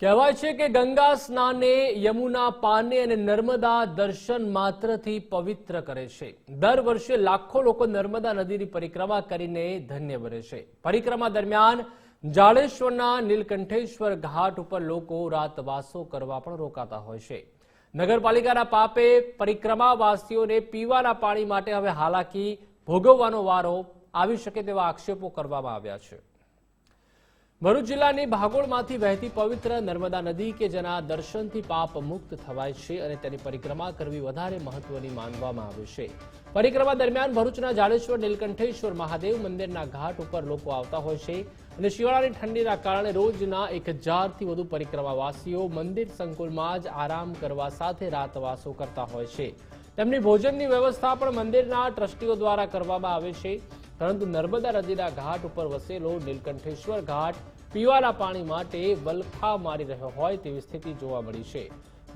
કહેવાય છે કે ગંગા સ્નાને યમુના પાને અને નર્મદા દર્શન માત્રથી પવિત્ર કરે છે. દર વર્ષે લાખો લોકો નર્મદા નદીની પરિક્રમા કરીને ધન્ય બને છે. પરિક્રમા દરમિયાન જાડેશ્વરના નીલકંઠેશ્વર ઘાટ ઉપર લોકો રાતવાસો કરવા પણ રોકાતા હોય છે. નગરપાલિકાના પાપે પરિક્રમાવાસીઓને પીવાના પાણી માટે હવે હાલાકી ભોગવવાનો વારો આવી શકે તેવા આક્ષેપો કરવામાં આવ્યા છે. ભરૂચ જિલ્લાની ભાગોળમાંથી વહેતી પવિત્ર નર્મદા નદી કે જેના દર્શનથી પાપ મુક્ત થવાય છે અને તેની પરિક્રમા કરવી વધારે મહત્વની માનવામાં આવે છે. પરિક્રમા દરમિયાન ભરૂચના જાડેશ્વર, નીલકંઠેશ્વર, મહાદેવ મંદિરના ઘાટ ઉપર લોકો આવતા હોય છે અને શિયાળાની ઠંડીના કારણે રોજના એક હજારથી વધુ પરિક્રમાવાસીઓ મંદિર સંકુલમાં જ આરામ કરવા સાથે રાતવાસો કરતા હોય છે. તેમની ભોજનની વ્યવસ્થા પણ મંદિરના ટ્રસ્ટીઓ દ્વારા કરવામાં આવે છે. પરંતુ નર્મદા નદીના ઘાટ ઉપર વસેલો નીલકંઠેશ્વર ઘાટ પીવાના પાણી માટે વલખા મારી રહ્યો હોય તેવી સ્થિતિ જોવા મળી છે.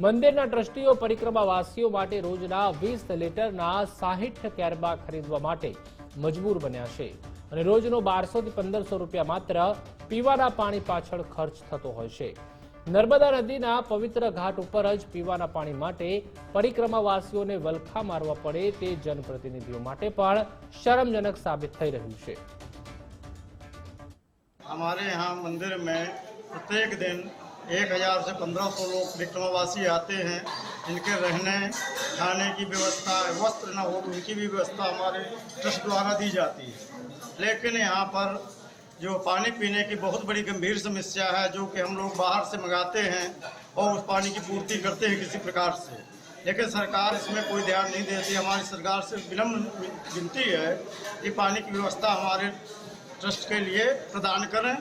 મંદિરના ટ્રસ્ટીઓ પરિક્રમાવાસીઓ માટે રોજના વીસ લીટરના સાહીઠ કેરબા ખરીદવા માટે મજબૂર બન્યા છે અને રોજનો બારસો થી પંદરસો રૂપિયા માત્ર પીવાના પાણી પાછળ ખર્ચ થતો હોય છે. નર્મદા નદીના પવિત્ર ઘાટ ઉપર જ પીવાના પાણી માટે પરિક્રમાવાસીઓને વલખા મારવા પડે તે જનપ્રતિનિધિઓ માટે પણ શરમજનક સાબિત થઈ રહ્યું છે हमारे यहाँ मंदिर में प्रत्येक दिन एक हजार से पंद्रह सौ लोग विक्रमवासी आते हैं इनके रहने खाने की व्यवस्था वस्त्र न हो उनकी भी व्यवस्था हमारे ट्रस्ट द्वारा दी जाती है लेकिन यहाँ पर जो पानी पीने की बहुत बड़ी गंभीर समस्या है जो कि हम लोग बाहर से मंगाते हैं और उस पानी की पूर्ति करते हैं किसी प्रकार से लेकिन सरकार इसमें कोई ध्यान नहीं देती हमारी सरकार से विनम्र विनती है कि पानी की व्यवस्था हमारे ट्रस्ट के लिए प्रदान करें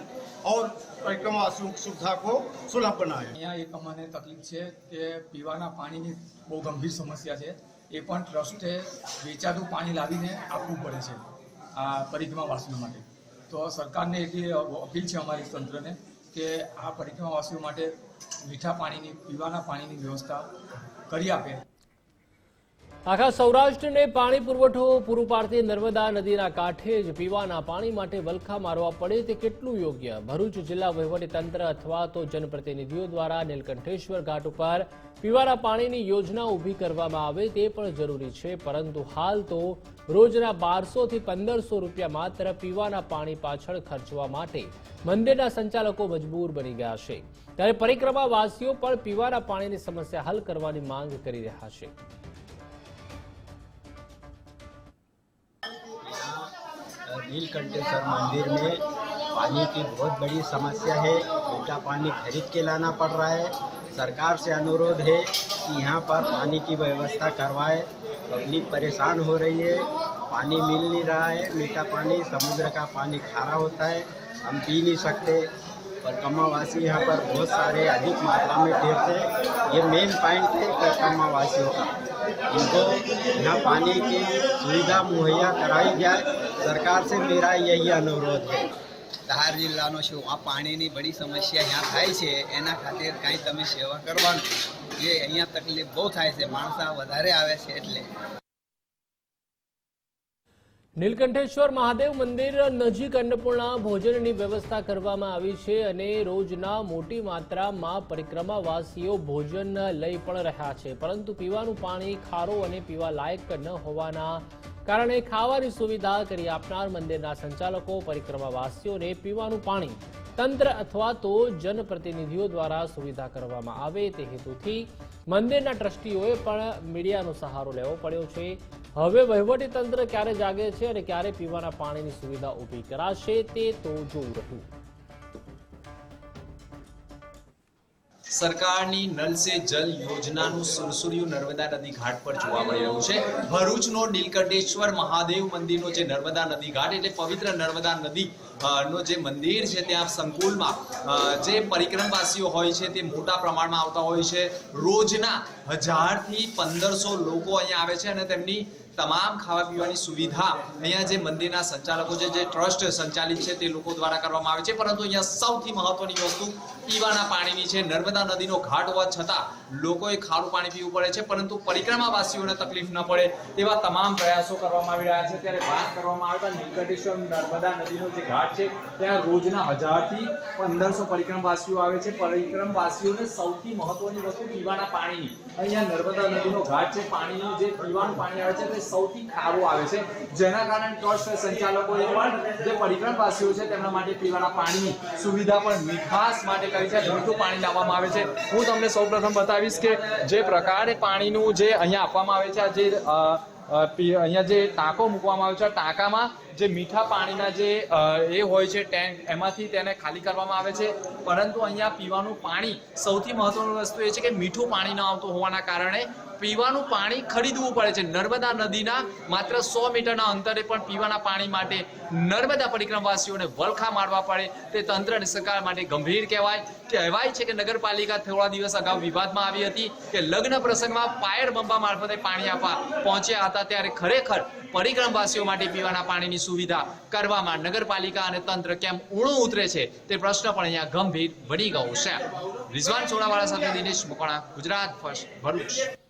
और પરિક્રમાવાસીઓ की सुविधा को सुलभ बनाएं અહીંયા એક અમને તકલીફ છે કે પીવાના પાણીની બહુ ગંભીર સમસ્યા છે એ પણ ટ્રસ્ટે વેચાતું પાણી લાવીને આપવું પડે છે આ પરિક્રમાવાસીઓ માટે તો સરકારને એટલી અપીલ છે અમારી તંત્રને કે આ પરિક્રમાવાસીઓ માટે મીઠા પાણીની, પીવાના પાણીની વ્યવસ્થા કરી આપે. આખા સૌરાષ્ટ્રને પાણી પુરવઠો પૂરું પાડતી નર્મદા નદીના કાંઠે જ પીવાના પાણી માટે વલખા મારવા પડે તે કેટલું યોગ્ય? ભરૂચ જિલ્લા વહીવટીતંત્ર અથવા તો જનપ્રતિનિધિઓ દ્વારા નીલકંઠેશ્વર ઘાટ ઉપર પીવાના પાણીની યોજના ઊભી કરવામાં આવે તે પણ જરૂરી છે, પરંતુ હાલ તો રોજના બારસોથી પંદરસો રૂપિયા માત્ર પીવાના પાણી પાછળ ખર્ચવા માટે મંદિરના સંચાલકો મજબૂર બની ગયા છે. ત્યારે પરિક્રમાવાસીઓ પણ પીવાના પાણીની સમસ્યા હલ કરવાની માંગ કરી રહ્યા છે. नीलकंठेश्वर मंदिर में पानी की बहुत बड़ी समस्या है। मीठा पानी खरीद के लाना पड़ रहा है। सरकार से अनुरोध है कि यहाँ पर पानी की व्यवस्था करवाए। पब्लिक परेशान हो रही है। पानी मिल नहीं रहा है। मीठा पानी, समुद्र का पानी खारा होता है। हम पी नहीं सकते। परिक्रमावासी यहाँ पर बहुत सारे अधिक मात्रा में हैं ये मेन पॉइंट है परिक्रमावासियों का। इनको यहाँ पानी की सुविधा मुहैया कराई जाए। સરકાર से मेरा यही अनुरोध है ધાર જિલ્લાનો શું આ પાણીની બડી સમસ્યા અહીંયા થાય છે, એના ખાતે કાંઈ તમે સેવા કરવાનું જે અહીંયા તકલીફ બહુ થાય છે, માણસા વધારે આવે છે એટલે. નીલકંઠેશ્વર મહાદેવ મંદિર નજીક અન્નપૂર્ણા ભોજનની વ્યવસ્થા કરવામાં આવી છે અને રોજના મોટી માત્રામાં પરિક્રમાવાસીઓ ભોજન લઈ પણ રહ્યા છે. પરંતુ પીવાનું પાણી ખારો અને પીવા લાયક ન હોવાના કારણે ખાવાની સુવિધા કરી આપનાર મંદિરના સંચાલકો, પરિક્રમાવાસીઓને પીવાનું પાણી, તંત્ર અથવા તો જનપ્રતિનિધિઓ દ્વારા સુવિધા કરવામાં આવે તે હેતુથી મંદિરના ટ્રસ્ટીઓએ પણ મીડિયાનો સહારો લેવો પડ્યો છે. હવે વહીવટી તંત્ર ક્યારે જાગે છે અને ક્યારે પીવાના પાણીની સુવિધા ઊભી કરાશે તે તો જોવું રહ્યું. સરકારની નલ સે જલ યોજનાનું સુરસુર્યું નર્મદા નદી ઘાટ પર જોવા મળી રહ્યું છે. ભરૂચનો નીલકંઠેશ્વર મહાદેવ મંદિરનો જે નર્મદા નદી ઘાટ એટલે પવિત્ર નર્મદા નદી નો જે મંદિર છે ત્યાં સંકુલમાં જે પરિક્રમવાસીઓ હોય છે તે મોટા પ્રમાણમાં આવતા હોય છે. રોજના હજારથી પંદરસો લોકો અહીંયા આવે છે અને તેમની તમામ ખાવા પીવાની સુવિધા અહીંયા જે મંદિરના સંચાલકો છે, જે ટ્રસ્ટ સંચાલિત છે તે લોકો દ્વારા કરવામાં આવે છે. પરંતુ અહીંયા સૌથી મહત્વની વસ્તુ પીવાના પાણીની છે. નર્મદા નદીનો ઘાટ હોવા છતાં લોકોએ ખારું પાણી પીવું પડે છે, પરંતુ પરિક્રમાવાસીઓને તકલીફ ન પડે તેવા તમામ પ્રયાસો કરવામાં આવી રહ્યા છે. ત્યારે વાત કરવામાં આવે તો નીલકંઠેશ્વર નર્મદા નદીનો જે ઘાટ છે ત્યાં રોજના હજારથી પંદરસો પરિક્રમવાસીઓ આવે છે. પરિક્રમવાસીઓને સૌથી મહત્વની વસ્તુ પીવાના પાણીની. અહીંયા નર્મદા નદીનો ઘાટ છે. પાણીનું જે પીવાનું પાણી આવે છે તે સૌથી ખારું આવે છે. જેના કારણે ટ્રસ્ટ સંચાલકોએ પણ જે પરિક્રમવાસીઓ છે તેમના માટે પીવાના પાણીની સુવિધા પણ મીઠાસ માટે કરી છે. મીઠું પાણી લાવવામાં આવે છે. હું તમને સૌપ્રથમ બતાવીશ કે જે પ્રકારે પાણીનું જે અહીંયા આપવામાં આવે છે, આ જે અહીંયા જે ટાંકો મૂકવામાં આવ્યો છે ટાંકામાં જે મીઠા પાણીના જે એ હોય છે ટેન્ક, એમાંથી તેને ખાલી કરવામાં આવે છે. પરંતુ અહીંયા પીવાનું પાણી સૌથી મહત્વની વસ્તુ એ છે કે મીઠું પાણી ન આવતું હોવાના કારણે પીવાનું પાણી ખરીદવું પડે છે. નર્મદા નદીના માત્ર સો મીટરના અંતરે પણ પીવાના પાણી માટે નર્મદા પરિક્રમવાસીઓને વલખા મારવા પડે. તે તંત્ર અને સરકાર માટે ગંભીર કહેવાય. કહેવાય છે કે નગરપાલિકા થોડા દિવસ અગાઉ વિવાદમાં આવી હતી કે લગ્ન પ્રસંગમાં પાયર બંબા મારફતે પાણી આપવા પહોંચ્યા હતા. ત્યારે ખરેખર પરિક્રમવાસીઓ માટે પીવાના પાણીની સુવિધા કરવામાં નગરપાલિકા અને તંત્ર કેમ ઊણું ઉતરે છે તે પ્રશ્ન પણ અહીંયા ગંભીર બની ગયો છે. રિઝવાન સોડાવાળા સાથે દિનેશ મકવાણા, ગુજરાત ફર્સ્ટ ભરૂચ.